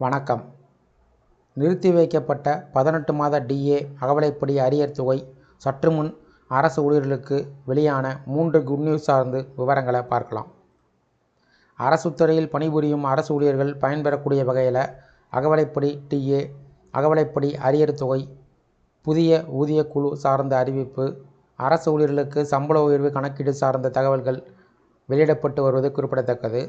வணக்கம். நிறுத்தி வைக்கப்பட்ட பதினெட்டு மாத டிஏ அகவலைப்படி அரியர் தொகை சற்று முன் அரசு ஊழியர்களுக்கு வெளியான மூன்று குட் நியூஸ் சார்ந்து விவரங்களை பார்க்கலாம். அரசு துறையில் பணிபுரியும் அரசு ஊழியர்கள் பயன்பெறக்கூடிய வகையில் அகவலைப்படி டிஏ அகவலைப்படி அரியர் தொகை புதிய ஊதிய குழு சார்ந்த அறிவிப்பு அரசு ஊழியர்களுக்கு சம்பள உயர்வு கணக்கீடு சார்ந்த தகவல்கள் வெளியிடப்பட்டு வருவது குறிப்பிடத்தக்கது.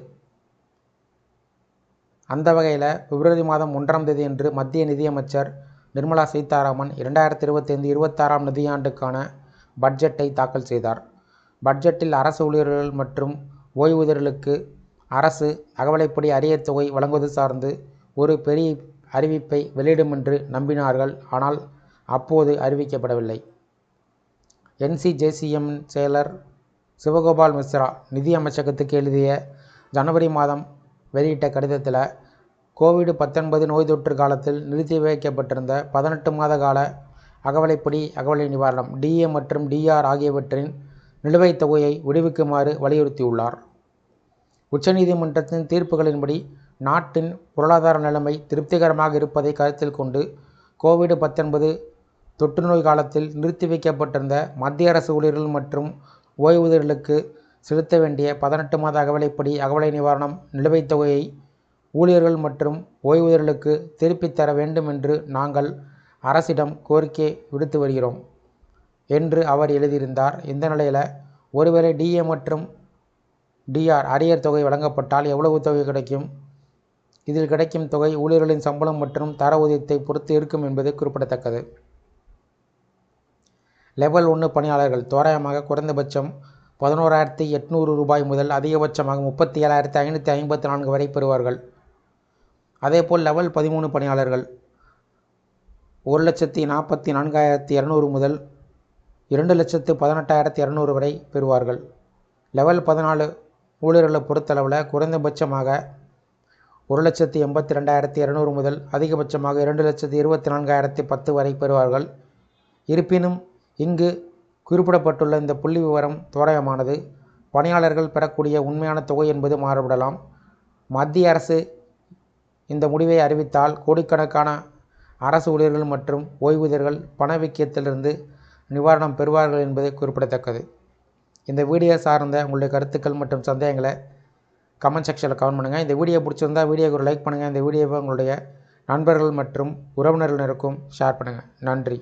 அந்த வகையில் பிப்ரவரி மாதம் ஒன்றாம் தேதி என்று மத்திய நிதியமைச்சர் நிர்மலா சீதாராமன் இரண்டாயிரத்தி இருபத்தைந்து இருபத்தாறாம் நிதியாண்டுக்கான பட்ஜெட்டை தாக்கல் செய்தார். பட்ஜெட்டில் அரசு ஊழியர்கள் மற்றும் ஓய்வூதியர்களுக்கு அரசு அகவலைப்படி அரிய தொகை வழங்குவது சார்ந்து ஒரு பெரிய அறிவிப்பை வெளியிடும் என்று நம்பினார்கள். ஆனால் அப்போது அறிவிக்கப்படவில்லை. என்சிஜேசிஎம் செயலர் சிவகோபால் மிஸ்ரா நிதி அமைச்சகத்துக்கு எழுதிய ஜனவரி மாதம் வெளியிட்ட கடிதத்தில் கோவிடு பத்தொன்பது நோய் தொற்று காலத்தில் நிறுத்தி வைக்கப்பட்டிருந்த பதினெட்டு மாத கால அகவலைப்படி அகவலை நிவாரணம் டிஏ மற்றும் டிஆர் ஆகியவற்றின் நிலுவைத் தொகையை விடுவிக்குமாறு வலியுறுத்தியுள்ளார். உச்சநீதிமன்றத்தின் தீர்ப்புகளின்படி நாட்டின் பொருளாதார நிலைமை திருப்திகரமாக இருப்பதை கருத்தில் கொண்டு கோவிடு பத்தொன்பது தொற்றுநோய் காலத்தில் நிறுத்தி வைக்கப்பட்டிருந்த மத்திய அரசு ஊழியர்கள் மற்றும் ஓய்வூதியர்களுக்கு செலுத்த வேண்டிய பதினெட்டு மாத அகவலைப்படி அகவலை நிவாரணம் நிலுவைத் தொகையை ஊழியர்கள் மற்றும் ஓய்வூதியர்களுக்கு திருப்பித் தர வேண்டும் என்று நாங்கள் அரசிடம் கோரிக்கை விடுத்து வருகிறோம் என்று அவர் எழுதியிருந்தார். இந்த நிலையில் ஒருவேளை டிஏ மற்றும் டிஆர் அரியர் தொகை வழங்கப்பட்டால் எவ்வளவு தொகை கிடைக்கும்? இதில் கிடைக்கும் தொகை ஊழியர்களின் சம்பளம் மற்றும் தர ஊதியத்தை பொறுத்து இருக்கும் என்பது குறிப்பிடத்தக்கது. லெவல் ஒன்று பணியாளர்கள் தோராயமாக குறைந்தபட்சம் பதினோராயிரத்தி எட்நூறு ரூபாய் முதல் அதிகபட்சமாக முப்பத்தி ஏழாயிரத்தி ஐநூற்றி ஐம்பத்தி நான்கு வரை பெறுவார்கள். அதேபோல் லெவல் பதிமூணு பணியாளர்கள். ஒரு லட்சத்தி நாற்பத்தி நான்காயிரத்தி இரநூறு முதல் இரண்டு லட்சத்து பதினெட்டாயிரத்தி இரநூறு வரை பெறுவார்கள். லெவல் பதினாலு ஊழியர்களை பொறுத்தளவில் குறைந்தபட்சமாக ஒரு லட்சத்தி எண்பத்தி ரெண்டாயிரத்தி இரநூறு முதல் அதிகபட்சமாக இரண்டு லட்சத்தி இருபத்தி நான்காயிரத்தி பத்து வரை பெறுவார்கள். இருப்பினும் இங்கு குறிப்பிடப்பட்டுள்ள இந்த புள்ளி விவரம் தோராயமானது. பணியாளர்கள் பெறக்கூடிய உண்மையான தொகை என்பது மாறுபடலாம். மத்திய அரசு இந்த முடிவை அறிவித்தால் கோடிக்கணக்கான அரசு ஊழியர்கள் மற்றும் ஓய்வூதியர்கள் பணவீக்கத்திலிருந்து நிவாரணம் பெறுவார்கள் என்பது குறிப்பிடத்தக்கது. இந்த வீடியோ சார்ந்த உங்களுடைய கருத்துக்கள் மற்றும் சந்தேகங்களை கமெண்ட் செக்ஷனில் கமெண்ட் பண்ணுங்கள் இந்த வீடியோ பிடிச்சிருந்தா வீடியோக்கு ஒரு லைக் பண்ணுங்கள் இந்த வீடியோவை உங்களுடைய நண்பர்கள் மற்றும் உறவினர்களுக்கும் ஷேர் பண்ணுங்கள் நன்றி.